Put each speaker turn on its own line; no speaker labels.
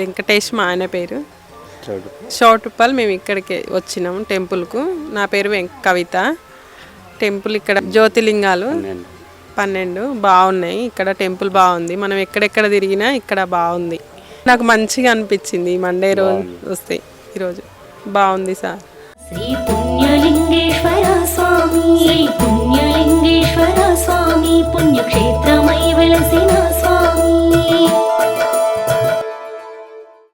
వెంకటేష్ మా ఆయన పేరు. షోటుప్పల్ మేము ఇక్కడికి వచ్చినాం టెంపుల్కు. నా పేరు వెంక కవిత. టెంపుల్ ఇక్కడ జ్యోతిలింగాలు పన్నెండు. బాగున్నాయి. ఇక్కడ టెంపుల్ బాగుంది. మనం ఎక్కడెక్కడ తిరిగినా ఇక్కడ బాగుంది. నాకు మంచిగా అనిపించింది మండే రోజు వస్తే ఈరోజు బాగుంది సార్.
శ్రీ పుణ్యలింగేశ్వర స్వామి పుణ్యలింగేశ్వర స్వామి పుణ్యక్షేత్రమై వెలసిన